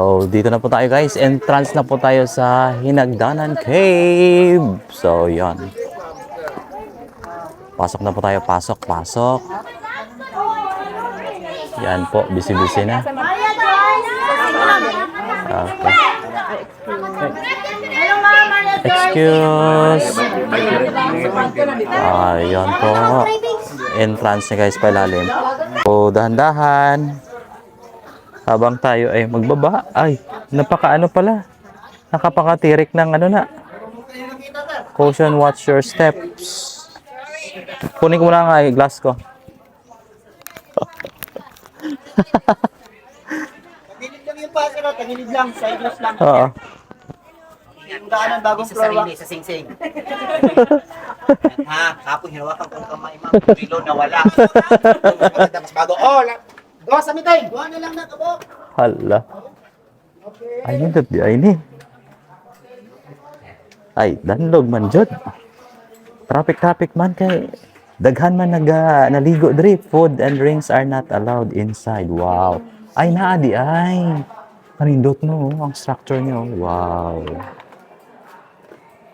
So, dito na po tayo guys. Entrance na po tayo sa Hinagdanan Cave. So, yan. Pasok na po tayo. Pasok, pasok. Yan po. Busy-busy na. Okay. Excuse. Ayan po. Entrance niya guys palalim. So, dahan-dahan. Habang tayo ay magbaba. Ay, napaka ano pala. Nakapakatirik ng ano na. Caution, watch your steps. Kunin ko na nga yung glass ko. Tagilid lang yung passer, oh. tagilid lang, side glass lang. Oo. Yung daanan bagong sa floor sarili, wax. sa sing-sing. ha, kapon hinawakan ko ng kamay, ma'am. Na wala. Mas bago. Oh, gawa sa mitay. Gawa na lang na kabo. Hala. Ay, yun dati. Ay, ni. Ay, danlog man, Jod. Traffic-traffic man kay daghan man nag ah, naligo diri. Food and drinks are not allowed inside. Wow. Ay, naa di ay. Panindot no, ang structure niyo. Wow.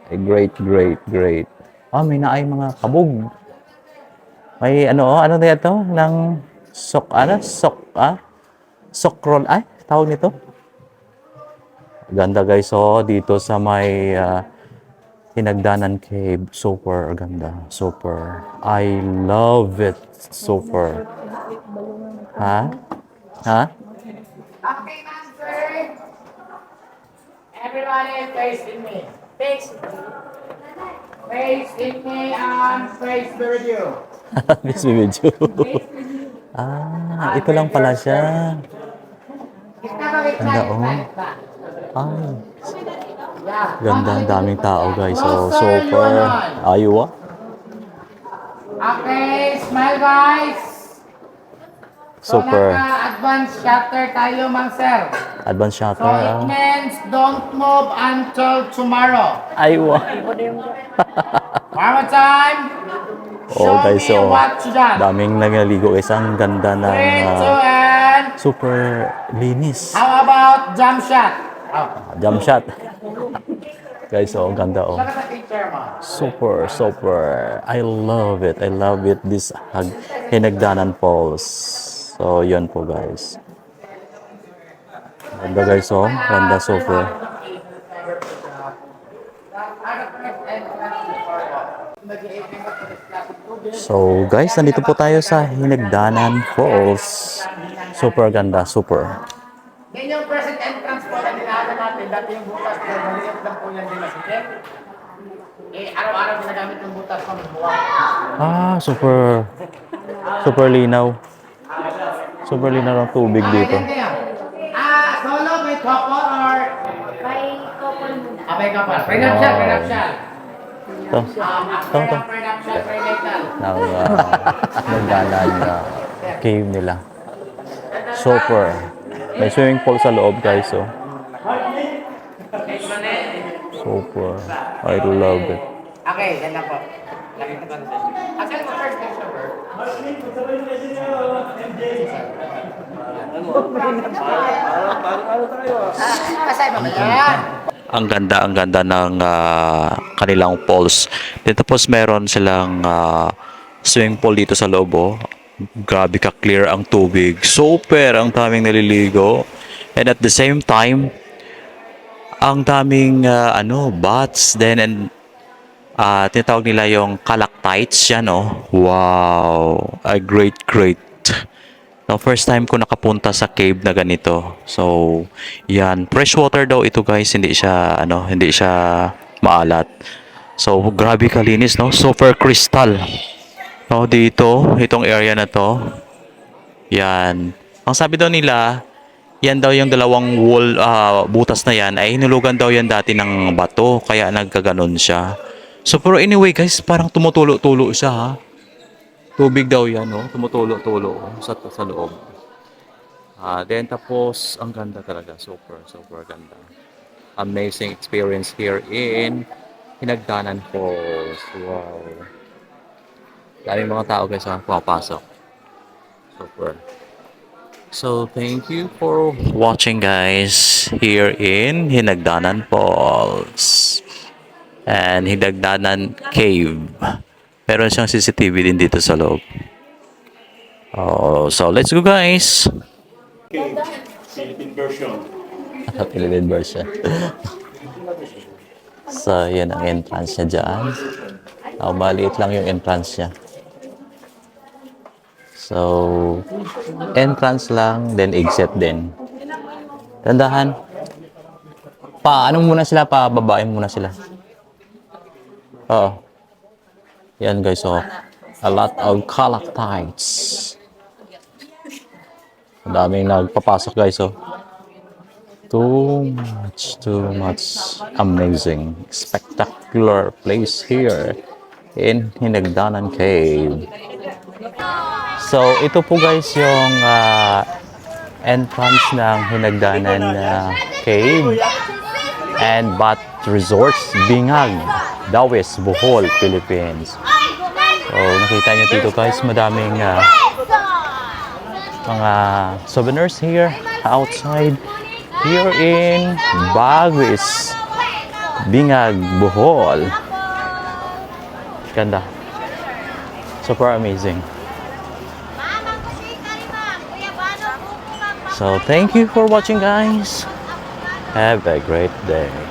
Ay, great, great, great. Ah, may naay mga kabog. May ano, oh, ano na ito? Nang sok, ano? Sok, ah? Sok roll, ay, tawag nito? Ganda guys, oh, dito sa may ah, Hinagdanan Cave. Super ganda. Super. I love it. Super. Ha? Ha? Okay, master. Everybody face in me. Face in me. Face in me and face be with you. Miss video. Ah, ito lang pala siya. Ganda, oh. Ay, ganda. Ang daming tao guys. So, super. Ayaw ah. Okay, smile guys. So, Super. naka-advance chapter tayo, mang sir. Advanced So, shutter. it Ah. means don't move until tomorrow. Ayaw ah. One more time. Oh, guys, me so, daming nagaligo guys. Ang ganda ng and super linis. how about jump shot? Oh, Jump shot. Guys, ang ganda oh. Super, super. I love it. I love it. This Hag Hinagdanan Falls. So, yun po guys. Ganda guys, oh. Ganda super. So, guys, nandito po tayo sa Hinagdanan Falls. Super ganda, super. Yan yung present entrance po na nilahanan natin. Dati yung butas na maliit lang po yan din na sige. Eh, araw-araw ginagamit yung butas ng buwan. Ah, super. Super linaw. Super linaw ng tubig dito. Ah, yan. Ah, solo, may couple or... May couple muna. Ah, may couple. Prenuptial, Wow. prenuptial. Ito. Ito, ito. ng uh, nagdanan na cave nila. Super. May swimming pool sa loob, guys. So. Super. I love it. Okay, yan lang po. Actually, mo first next number. Kasay ba yan? Ang ganda, ang ganda ng ah, kanilang falls. Dito po meron silang ah, swimming pool dito sa loob. Oh. Grabe ka clear ang tubig. Super ang daming naliligo. And at the same time, ang daming ah, ano, bats then and ah tinatawag nila yung calactites yan oh. Wow. A great great. No, first time ko nakapunta sa cave na ganito. So, yan, fresh water daw ito guys, hindi siya ano, hindi siya maalat. So, grabe kalinis no, super crystal. No, dito, itong area na to. Yan. Ang sabi daw nila, yan daw yung dalawang wall ah, butas na yan ay hinulugan daw yan dati ng bato kaya nagkaganon siya. So pero anyway guys, parang tumutulo-tulo siya ha. Tubig daw yan, no? Tumutulo-tulo sa, sa loob. Ah, then tapos, ang ganda talaga. Super, super ganda. Amazing experience here in Hinagdanan Falls. Wow. Daming mga tao guys ha, pumapasok. Super. So, thank you for watching guys here in Hinagdanan Falls and Hinagdanan Cave. Meron siyang CCTV din dito sa loob. Oh, so let's go guys. Philippine version. Philippine version. so, yan ang entrance niya dyan. Oh, maliit lang yung entrance niya. So, entrance lang, then exit din. Tandahan. Pa, ano muna sila? Pa, babae muna sila. Oo. Yan guys, so, a lot of stalactites. Ang daming nagpapasok guys, oh. Too much, too much amazing, spectacular place here in Hinagdanan Cave. So, ito po guys yung ah, entrance ng Hinagdanan ah, Cave and Bat Resorts, Bingag, Dawes, Bohol, Philippines. So, nakita niyo dito guys, madaming ah, mga souvenirs here outside here in Bagwis, Bingag, Bohol. Ganda. Super amazing. So thank you for watching guys. Have a great day.